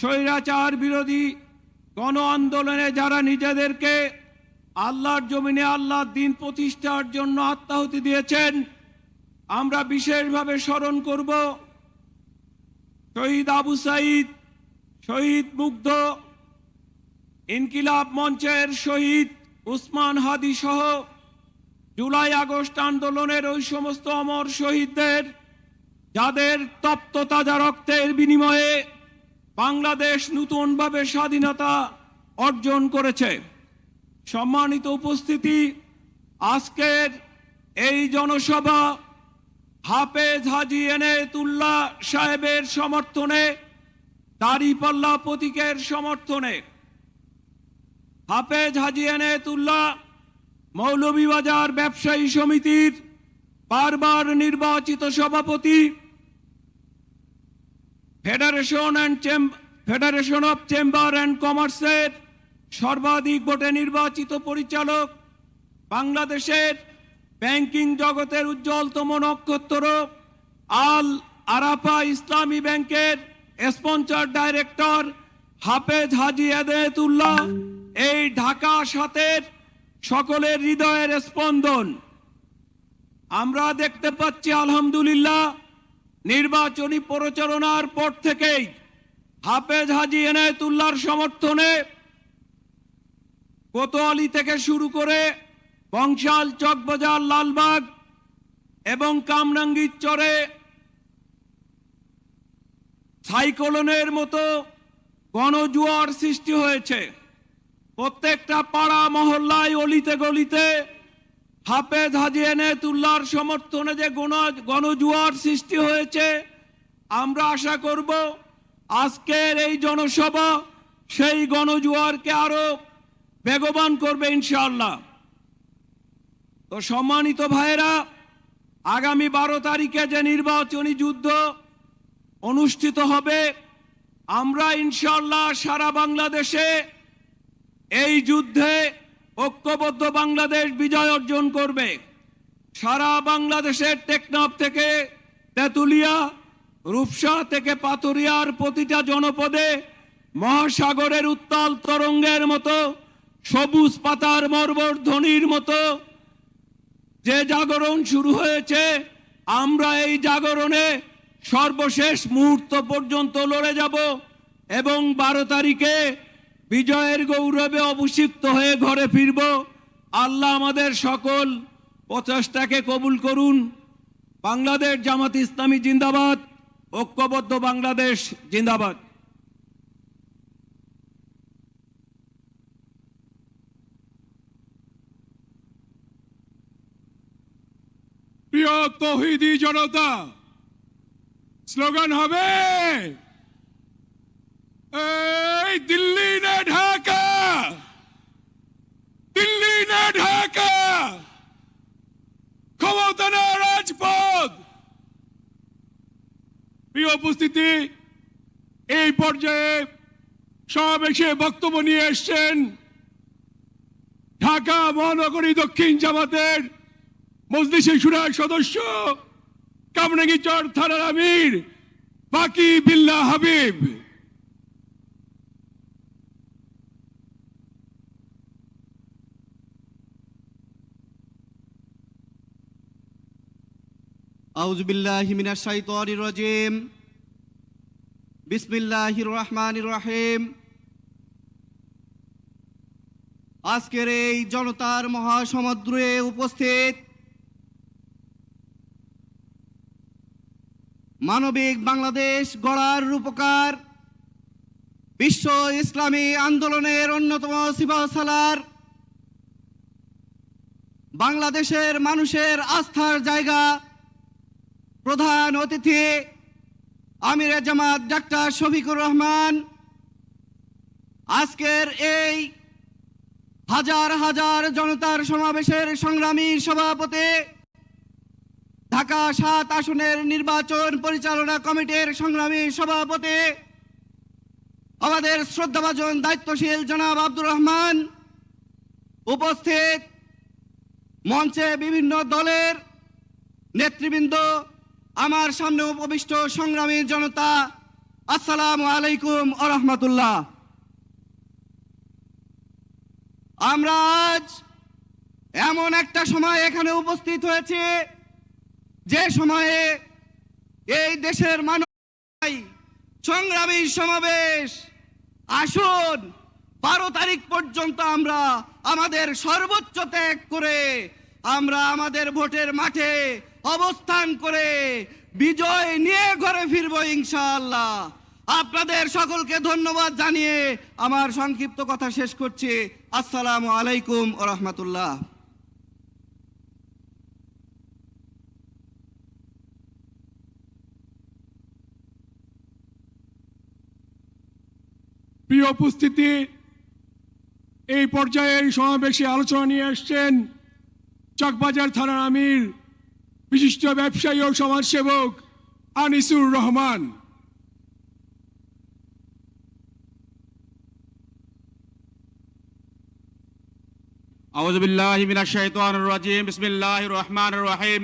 স্বৈরাচার বিরোধী গণ আন্দোলনে যারা নিজেদেরকে আল্লাহর জমিনে আল্লাহর দিন প্রতিষ্ঠার জন্য আত্মাহুতি দিয়েছেন, আমরা বিশেষভাবে স্মরণ করব শহীদ আবু সাইদ, শহীদ মুগ্ধ, ইনকিলাব মঞ্চের শহীদ উসমান হাদি সহ জুলাই আগস্ট আন্দোলনের ওই সমস্ত অমর শহীদদের, যাদের তপ্ত তাজা রক্তের বিনিময়ে বাংলাদেশ নতুনভাবে স্বাধীনতা অর্জন করেছে। সম্মানিত উপস্থিতি, আজকের এই জনসভা হাফেজ হাজি এনায়েতুল্লাহ সাহেবের সমর্থনে, দাড়িপাল্লা প্রতীকের সমর্থনে। হাফেজ হাজি এনায়েতুল্লাহ মৌলভীবাজার ব্যবসায়ী সমিতির বারবার নির্বাচিত সভাপতি federation and federation of chamber and কমার্সের সর্বাধিক ভোটে নির্বাচিত পরিচালক বাংলাদেশের ব্যাংকিং জগতের উজ্জ্বলতম নক্ষত্র আল আরাফা ইসলামী ব্যাংকের স্পন্সর ডাইরেক্টর হাফেজ হাজি আদেতুল্লাহ এই ঢাকা সাথের সকলের হৃদয়ের স্পন্দন। আমরা দেখতে পাচ্ছি, আলহামদুলিল্লাহ নির্বাচনী প্রচারণার পর থেকেই হাফেজ হাজি এনায়েতুল্লাহর সমর্থনে কোতোয়ালি থেকে শুরু করে বংশাল, চকবাজার, লালবাগ এবং কামরাঙ্গীর চরে সাইক্লোনের মতো গণজুয়ার সৃষ্টি হয়েছে। প্রত্যেকটা পাড়া, মহল্লায় অলিতে গলিতে হাফেজ হাজি এনায়েতুল্লাহর সমর্থনে যে গণ গণজুয়ার সৃষ্টি হয়েছে, আমরা আশা করব আজকের এই জনসভা সেই গণজুয়ারকে আরও বেগবান করবে ইনশাআল্লাহ। তো সম্মানিত ভাইয়েরা, আগামী বারো তারিখে যে নির্বাচনী যুদ্ধ অনুষ্ঠিত হবে, আমরা ইনশাআল্লাহ সারা বাংলাদেশে এই যুদ্ধে ঐক্যবদ্ধ বাংলাদেশ বিজয় অর্জন করবে। সারা বাংলাদেশের টেকনাফ থেকে তেঁতুলিয়া, রূপসা থেকে পাথরিয়ার প্রতিটা জনপদে মহাসাগরের উত্তাল তরঙ্গের মতো, সবুজ পাতার মর্বর ধ্বনির মতো যে জাগরণ শুরু হয়েছে, আমরা এই জাগরণে সর্বশেষ মুহূর্ত পর্যন্ত লড়ে যাব এবং বারো তারিখে বিজয়ের গৌরবে অভিষিক্ত হয়ে ঘরে ফিরব। আল্লাহ আমাদের সকল প্রচেষ্টাকে কবুল করুন। বাংলাদেশ জামাত ইসলামী জিন্দাবাদ। ঐক্যবদ্ধ বাংলাদেশ জিন্দাবাদ। প্রিয় তহিদি জনতা, স্লোগান হবে এই দিল্লি না ঢাকা দিল্লি না ঢাকা ক্ষমতা না রাজপথ প্রিয় উপস্থিতি এই পর্যায়ে সমাবেশে বক্তব্য নিয়ে এসছেন ঢাকা মহানগরী দক্ষিণ জামাতের মজলিসে সুরার সদস্য কামরাঙ্গি চর থানার আমির বাকি বিল্লা হাবিব। আউযু বিল্লাহি মিনাশ শাইতানির রাজিম। বিসমিল্লাহির রহমানির রহিম। আজকের এই জনতার মহাসমুদ্রে উপস্থিত মানবিক বাংলাদেশ গড়ার রূপকার, বিশ্ব ইসলামী আন্দোলনের অন্যতম সিপাহসালার, বাংলাদেশের মানুষের আস্থার জায়গা প্রধান অতিথি, আমিরে জামাত ডাক্তার শফিকুর রহমান। আজকের এই হাজার হাজার জনতার সমাবেশের সংগ্রামী সভাপতি, ঢাকা সাত আসনের নির্বাচন পরিচালনা কমিটির সংগ্রামী সভাপতি, আমাদের শ্রদ্ধাভাজন দায়িত্বশীল জনাব আব্দুর রহমান, উপস্থিত মঞ্চে বিভিন্ন দলের নেতৃবৃন্দ আমার সামনে উপবিষ্ট সংগ্রামী জনতা, আসসালামু আলাইকুম আরহামতুল্লাহ আমরা আজ এমন একটা সময় এখানে উপস্থিত হয়েছে, যে সময়ে এই দেশের মানুষ সংগ্রামী সমাবেশ আসুন, বারো তারিখ পর্যন্ত আমরা আমাদের সর্বোচ্চ ত্যাগ করে আমরা আমাদের ভোটের মাঠে অবস্থান করে বিজয় নিয়ে ঘরে ফিরবো ইনশাআল্লাহ। আপনাদের সকলকে ধন্যবাদ জানিয়ে আমার সংক্ষিপ্ত কথা শেষ করছি। আসসালামু আলাইকুম ও রহমতুল্লাহ। প্রিয় উপস্থিতি, এই পর্যায়ে এই সমাবেশে আলোচনা নিয়ে আসছেন চকবাজার থানার আমির, বিশিষ্ট ব্যবসায়ী ও সমাজসেবক আনিসুর রহমান। আউজবিল্লাহ রাজিম বিসমিল্লাহ রহমান রাহিম।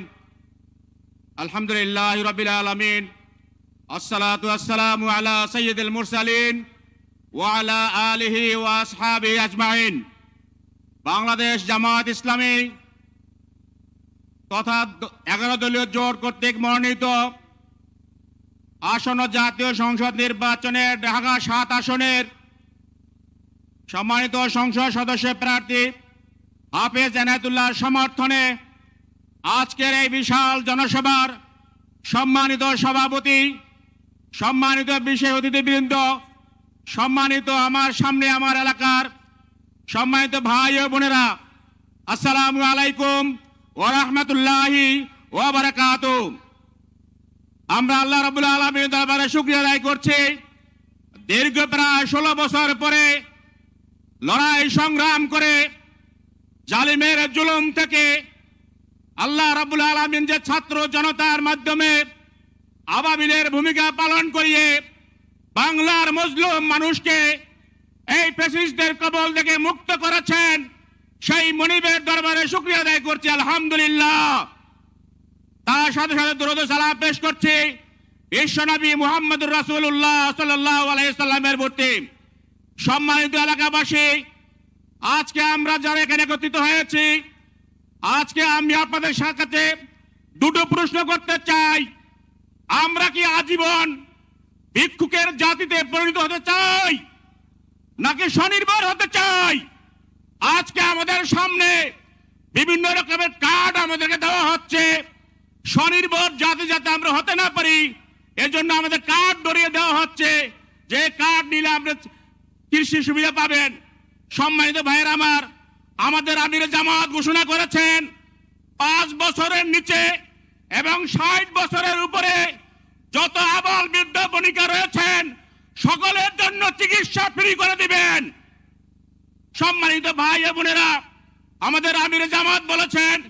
আলহামদুলিল্লাহ রবিল আলমিন। আসসালাতাম আলা সৈয়দুল মুরসালিন ওয়ালা আলিহি ওয়াসহাবি আজমাইন। বাংলাদেশ জামাত ইসলামী তথা এগারো দলীয় জোট কর্তৃক মনোনীত আসন্ন জাতীয় সংসদ নির্বাচনের ঢাকা সাত আসনের সম্মানিত সংসদ সদস্য প্রার্থী হাফেজ এনায়তুল্লাহর সমর্থনে আজকের এই বিশাল জনসভার সম্মানিত সভাপতি, সম্মানিত বিশেষ অতিথিবৃন্দ, সম্মানিত আমার সামনে আমার এলাকার সম্মানিত ভাই ও বোনেরা, আসসালামু আলাইকুম। ও রহমতুল্লাহি ও বারাকাত আমরা আল্লাহ রবুল্লা আলমীর দরবারে শুক্রিয়া আদায় করছি। দীর্ঘ প্রায় ষোলো বছর পরে লড়াই সংগ্রাম করে জালিমের জুলুম থেকে আল্লাহ রাবুল আলমিন যে ছাত্র জনতার মাধ্যমে আবাবিলের ভূমিকা পালন করিয়ে বাংলার মজলুম মানুষকে এই পেসিস্টদের কবল থেকে মুক্ত করেছেন সেই মনিবের দরবারে শুক্রিয়া আদায় করছি, আলহামদুলিল্লাহ। তার সাথে সাথে দ্রুত সালাম পেশ করছি বিশ্বনবী মুহাম্মদুর রাসূলুল্লাহ সাল্লাল্লাহু আলাইহি সাল্লামের প্রতি। সম্মানিত এলাকাবাসী, আজকে আমরা যারা এখানে একত্রিত হয়েছি, আজকে আমি আপনাদের সাথে দুটো প্রশ্ন করতে চাই। আমরা কি আজীবন ভিক্ষুকের জাতিতে পরিণত হতে চাই, নাকি স্বনির্ভর হতে চাই? আজকে আমাদের সামনে বিভিন্ন রকমের কার্ড আমাদেরকে দেওয়া হচ্ছে। স্বনির্ভর জাতি যাতে আমরা হতে না পারি, এজন্য আমাদের কার্ড ধরিয়ে দেওয়া হচ্ছে। যে কার্ড নিলে আমরা কৃষি সুবিধা পাবেন। সম্মানিত ভাইয়ের আমার, আমাদের আমির জামাত ঘোষণা করেছেন, পাঁচ বছরের নিচে এবং ষাট বছরের উপরে যত আবাল বৃদ্ধ বণিকা রয়েছেন, সকলের জন্য চিকিৎসা ফ্রি করে দিবেন। সম্মানিত ভাই বোনেরা, আমাদের আমির জামাত বলেছেন,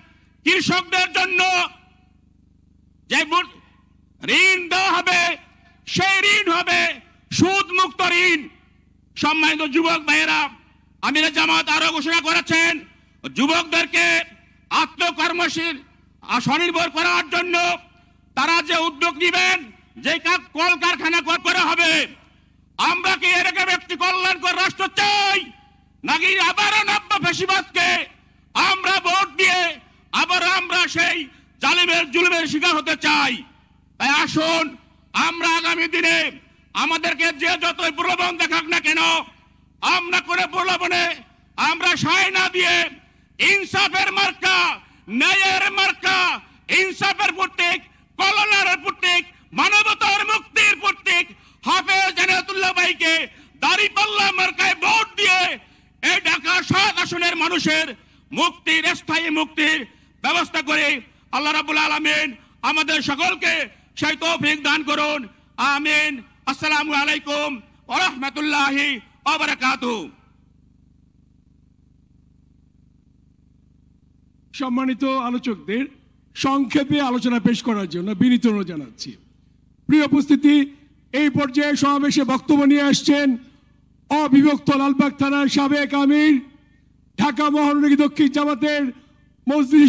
কৃষকদের জন্য যে ঋণ দেওয়া হবে, সেই ঋণ হবে সুদ মুক্ত ঋণ। সম্মানিত যুবক ভাইয়েরা, আমির জামাত আরও ঘোষণা করেছেন, যুবকদেরকে আত্মকর্মশীল স্বনির্ভর করার জন্য তারা যে উদ্যোগ নেবেন, যে কলকারখানা কর- করা হবে, আমরা কি এরকম একটি কল্যাণকর রাষ্ট্র চাই? নাকি আবারও নব্য ফেসিবাদকে আমরা ভোট দিয়ে আবার আমরা সেই জালিমের জুলুমের শিকার হতে চাই। তাই আসুন, আমরা আগামী দিনে আমাদেরকে যে যতই প্রলোভন দেখাক না কেন, আমরা করে প্রলোভনে আমরা সায় না দিয়ে ইনসাফের মার্কা, ন্যায়ের মার্কা, ইনসাফের প্রতীক, কল্যাণের প্রতীক, মানবতার মুক্তির প্রতীক হাফেজ জানাতুল্লাহ ভাইকে দাড়িপাল্লা মার্কায় ভোট দিয়ে এই ঢাকা সাত আসনের মানুষের মুক্তির, স্থায়ী মুক্তির ব্যবস্থা করে আল্লাহ রাবুল আলমিন আমাদের সকলকে সেই তৌফিক দান করুন। আমিন। আসসালামু আলাইকুম ওরহমতুল্লাহি সম্মানিত আলোচকদের, সংক্ষেপে আলোচনা পেশ করার জন্য বিনীত জানাচ্ছি। প্রিয় উপস্থিতি, এই পর্যায়ে সমাবেশে বক্তব্য নিয়ে আসছেন অবিভক্ত লালবাগ থানার সাবেক আমির ঢাকা মহানগরী দক্ষিণ জামাতের মসজিদ